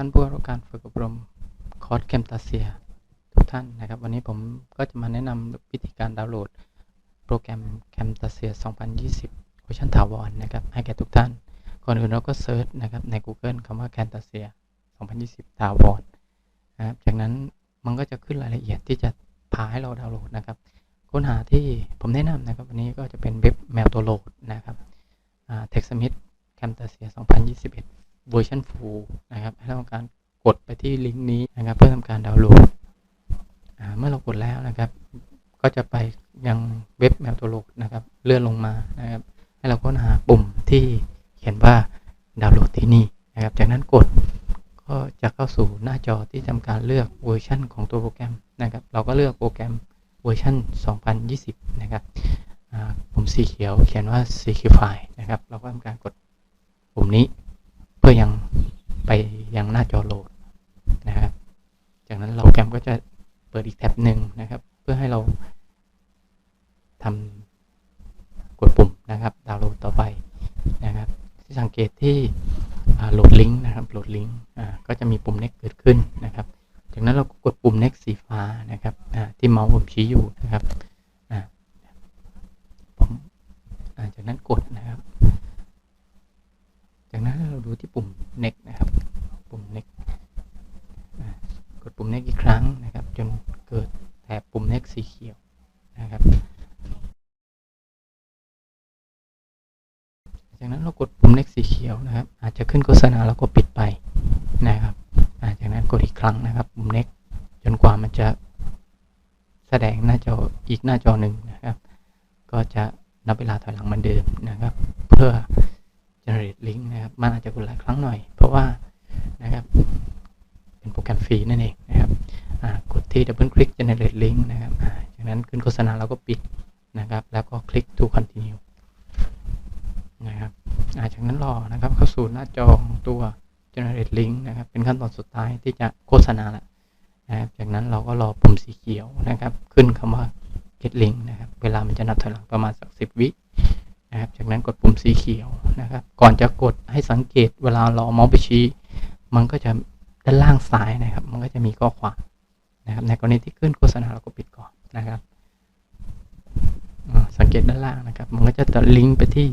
ท่านผู้รับการฝึกอบรมคอร์สเคมตาเซียทุกท่านนะครับ วันนี้ผมก็จะมาแนะนำวิธีการดาวน์โหลด โปรแกรม Camtasia 2020เวอร์ชันถาวรนะครับ ให้แก่ทุกท่าน ก่อนอื่นเราก็เซิร์ชนะครับใน Google คำว่า Camtasia 2020ถาวรนะครับจากนั้นมันก็จะขึ้นรายละเอียดที่จะพาให้เราดาวน์โหลดนะครับ ค้นหาที่ผมแนะนำนะครับ วันนี้ก็จะเป็นเว็บแมวตัวโหลดนะครับ TechSmith Camtasia 2021 เวอร์ชัน Full นะครับให้เราทำการกดไปที่ลิงก์นี้นะครับ เพื่อทำการดาวน์โหลดเมื่อเรากดแล้วนะครับ ก็จะไปยังเว็บแมวตัวโลดนะครับ เลื่อนลงมานะครับ ให้เราค้นหาปุ่มที่เขียนว่าดาวน์โหลดที่นี่นะครับ จากนั้นกดก็จะเข้าสู่หน้าจอที่ทำการเลือกเวอร์ชันของตัวโปรแกรมนะครับ เราก็เลือกโปรแกรมเวอร์ชัน2020 นะครับปุ่มสีเขียวเขียนว่า Securify นะครับ เราก็ทำการกดปุ่มนี้เพื่อยังไปยังหน้าจอโหลดนะครับ จากนั้นเราแกรมก็จะเปิดอีกแท็บหนึ่งนะครับ เพื่อให้เราทำกดปุ่มนะครับ ดาวน์โหลดต่อไปนะครับที่สังเกตที่โหลดลิงก์นะครับโหลดลิงก์ก็จะมีปุ่ม next เกิดขึ้นนะครับ จากนั้นเราก็กดปุ่ม next สีฟ้านะครับที่เมาส์ผมชี้อยู่นะครับผมจากนั้นกดนะครับ จากนั้นเราดูที่ปุ่ม next นะครับ ปุ่ม next กดปุ่ ม next อีกครั้งนะครับ จนเกิดแถบปุ่ม next สีเขียวนะครับ จากนั้นเรากดปุ่ม next สีเขียวนะครับ อาจจะขึ้นโฆษณาแล้วก็ปิดไปนะครับจากนั้นกดอีกครั้งนะครับ ปุ่ม next จนกว่ามันจะแสดงหน้าจออีกหน้าจอหนึ่งนะครับ ก็จะนับเวลาถอยหลังเหมือนเดิมนะครับ เพื่อ generate link นะครับ มันอาจจะกดหลายครั้งหน่อย เพราะว่านะครับ เป็นโปรแกรมฟรีนั่นเองนะ ที่ double click generate link นะครับจากนั้นขึ้นโฆษณาเราก็ปิดนะครับ แล้วก็คลิก to continue นะครับจากนั้นรอนะครับเข้าสู่หน้าจอของตัว generate link นะครับ เป็นขั้นตอนสุดท้ายที่จะโฆษณาละนะครับจากนั้นเราก็รอปุ่มสีเขียวนะครับ ขึ้นคำว่า get link นะครับ เวลามันจะนับถอยหลังประมาณสักสิบวินะครับ จากนั้นกดปุ่มสีเขียวนะครับ ก่อนจะกดให้สังเกตเวลาเราเอาเมาส์ไปชี้ มันก็จะด้านล่างซ้ายนะครับ มันก็จะมีข้อความ นะครับในกรณีที่ขึ้นโฆษณาเราก็ปิดก่อนนะครับสังเกตด้านล่างนะครับ มันก็จะตัดลิงก์ไปที่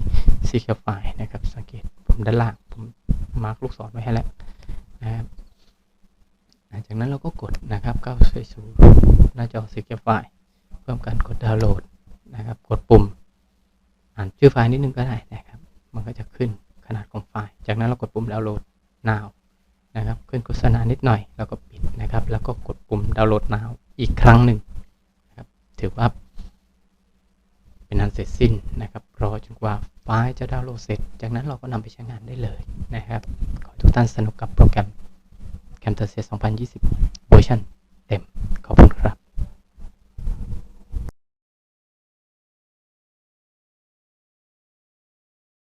Secure File นะครับ สังเกตผมด้านล่างผมมาร์กลูกศรไว้ให้แล้วนะครับจากนั้นเราก็กดนะครับเข้าไปสู่หน้าจอ Secure File เพิ่มการกดดาวน์โหลดนะครับกดปุ่ม อ่านชื่อไฟล์นิดนึงก็ได้นะครับ มันก็จะขึ้นขนาดของไฟล์ จากนั้นเรากดปุ่มดาวน์โหลด now นะครับขึ้นโฆษณานิดหน่อย แล้วก็ปิดนะครับ แล้วก็กดปุ่มดาวน์โหลด now อีกครั้งหนึ่งนะครับถือว่าเป็นอันเสร็จสิ้นนะครับรอจนกว่าไฟล์จะดาวน์โหลดเสร็จ จากนั้นเราก็นำไปใช้งานได้เลยนะครับ ขอทุกท่านสนุกกับโปรแกรม Camtasia 2020 เวอร์ชัน